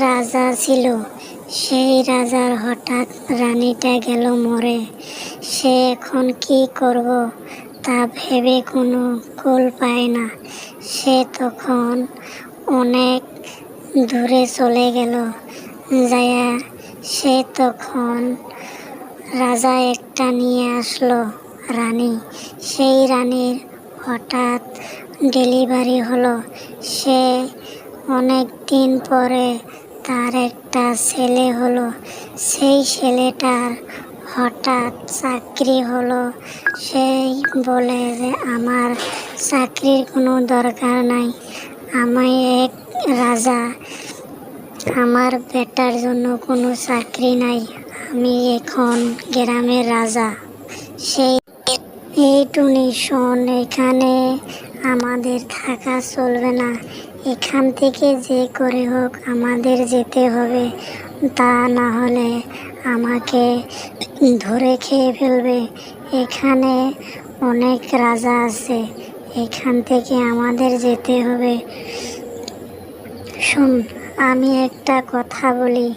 রাজা ছিল। সেই রাজার হঠাৎ রানীটা গেল মরে। সে এখন কি করব তা ভেবে কোনো কুল পায় না। সে তখন অনেক দূরে চলে গেল। যায়া সে তখন রাজা একটা নিয়ে আসলো রানী। সেই রানীর হঠাৎ ডেলিভারি হলো। সে অনেক দিন পরে তার একটা ছেলে হলো। সেই ছেলেটার হঠাৎ চাকরি হলো। সেই বলে যে, আমার চাকরির কোনো দরকার নাই। আমি এক রাজা, আমার বেটার জন্য কোনো চাকরি নাই। আমি এখন গ্রামের রাজা। সেই এই টুনি শোন, এখানে আমাদের থাকা চলবে না। এখান থেকে যে করে হোক আমাদের যেতে হবে। তা না হলে আমাকে ধরে খেয়ে ফেলবে। এখানে অনেক রাজা আছে। এখান থেকে আমাদের যেতে হবে। শোন, আমি একটা কথা বলি।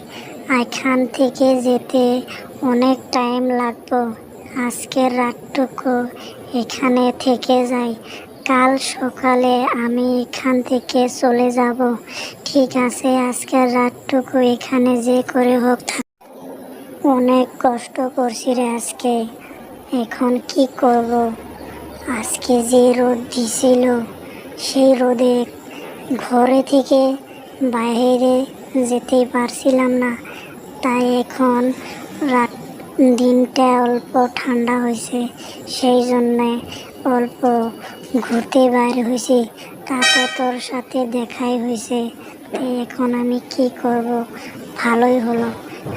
এখান থেকে যেতে অনেক টাইম লাগবে। আজকের রাতটুকু এখানে থেকে যাই। কাল সকালে আমি এখান থেকে চলে যাব। ঠিক আছে আজকের রাতটুকু এখানে যে করে হোক অনেক কষ্ট করছি রে আজকে। এখন কি করব? আজকে যে রোদ দিছিল, সেই রোদে ঘরে থেকে বাইরে যেতেই পারছিলাম না। তাই এখন রাত দিনটা অল্প ঠান্ডা হয়েছে সেই জন্যে অল্প ঘুরতে বাইর হয়েছি তাতে তোর সাথে দেখাই হয়েছে এখন আমি কি করব, ভালোই হলো।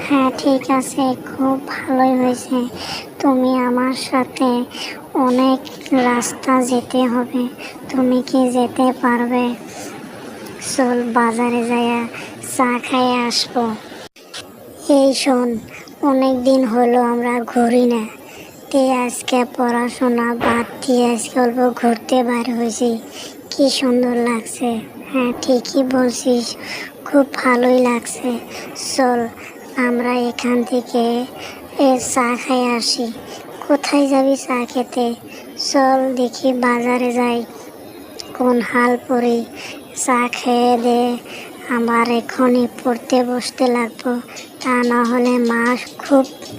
হ্যাঁ ঠিক আছে, খুব ভালোই হয়েছে তুমি আমার সাথে অনেক রাস্তা যেতে হবে, তুমি কি যেতে পারবে? চল বাজারে যাইয়া চা খাইয়ে আসব। এই শোন অনেক দিন হলো আমরা ঘুরি না। তে আজকে পড়াশোনা বাদ দিয়ে আজকে অল্প ঘুরতে বার হয়েছি। কি সুন্দর লাগছে। হ্যাঁ ঠিকই বলছিস। খুব ভালোই লাগছে। চল, আমরা এখান থেকে চা খাই আসি। কোথায় যাবি চা খেতে? চল দেখি বাজারে যাই। কোন হাল পরি? চা খেয়ে দে। আমার এখনই পড়তে বসতে লাগবো। তা না হলে মা খুব